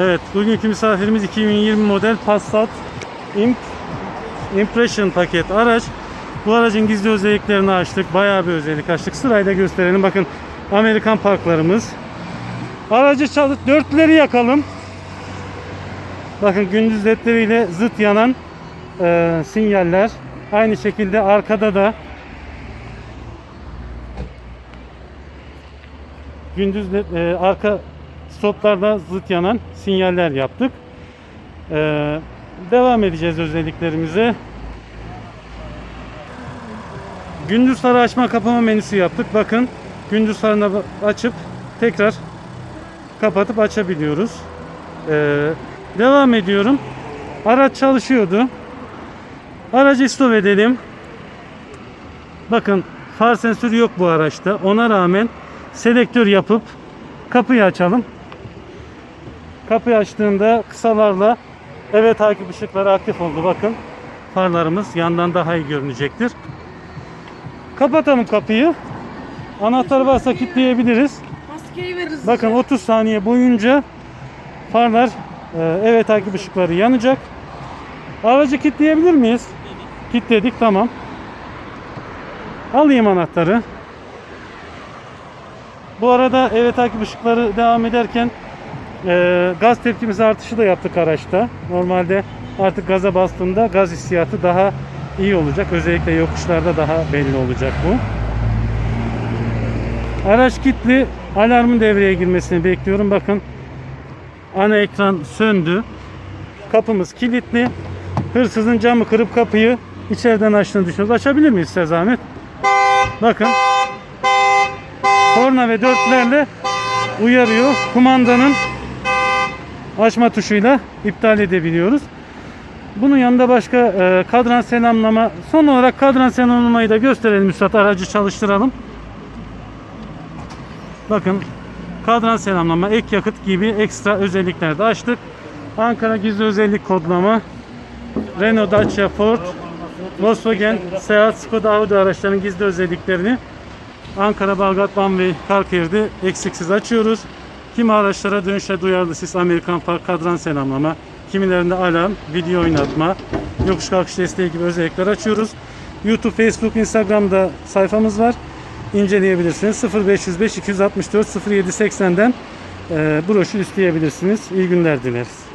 Evet, bugünkü misafirimiz 2020 model Passat Imp Impression paket araç. Bu aracın gizli özelliklerini açtık. Bayağı bir özellik açtık. Sırayla gösterelim. Bakın Amerikan parklarımız. Aracı çalıp dörtleri yakalım. Bakın gündüz ledleriyle zıt yanan e, sinyaller. Aynı şekilde arkada da gündüz led- e, arka stoplarda zıt yanan sinyaller yaptık. E, devam edeceğiz özelliklerimize. Gündüz farı açma kapama menüsü yaptık. Bakın gündüz farını açıp tekrar kapatıp açabiliyoruz. Ee, devam ediyorum. Araç çalışıyordu. Aracı stop edelim. Bakın far sensörü yok bu araçta. Ona rağmen selektör yapıp kapıyı açalım. Kapıyı açtığımda kısalarla evet takip ışıkları aktif oldu. Bakın farlarımız yandan daha iyi görünecektir. Kapatalım kapıyı. Anahtar varsa kilitleyebiliriz. Maskeyi veririz. Bakın 30 saniye boyunca farlar e, evet takip ışıkları yanacak. Aracı kilitleyebilir miyiz? Kilitledik tamam. Alayım anahtarı. Bu arada evet takip ışıkları devam ederken e, gaz tepkimizi artışı da yaptık araçta. Normalde artık gaza bastığında gaz hissiyatı daha iyi olacak. Özellikle yokuşlarda daha belli olacak bu. Araç kilitli. Alarmın devreye girmesini bekliyorum. Bakın ana ekran söndü. Kapımız kilitli. Hırsızın camı kırıp kapıyı içeriden açtığını düşünüyoruz. Açabilir miyiz size zahmet? Bakın. Korna ve dörtlerle uyarıyor. Kumandanın açma tuşuyla iptal edebiliyoruz. Bunun yanında başka e, kadran selamlama. Son olarak kadran selamlamayı da gösterelim Üstad. Aracı çalıştıralım. Bakın kadran selamlama, ek yakıt gibi ekstra özellikler de açtık. Ankara gizli özellik kodlama, Renault, Dacia, Ford, Volkswagen, Seat, Skoda, Audi araçlarının gizli özelliklerini Ankara, Balgat, Van ve Karkıyır'da eksiksiz açıyoruz. Kimi araçlara dönüşe duyarlı sis, Amerikan Park, kadran selamlama, kimilerinde alarm, video oynatma, yokuş kalkış desteği gibi özellikler açıyoruz. YouTube, Facebook, Instagram'da sayfamız var. İnceleyebilirsiniz. 0505 264 0780'den e, broşür isteyebilirsiniz. İyi günler dileriz.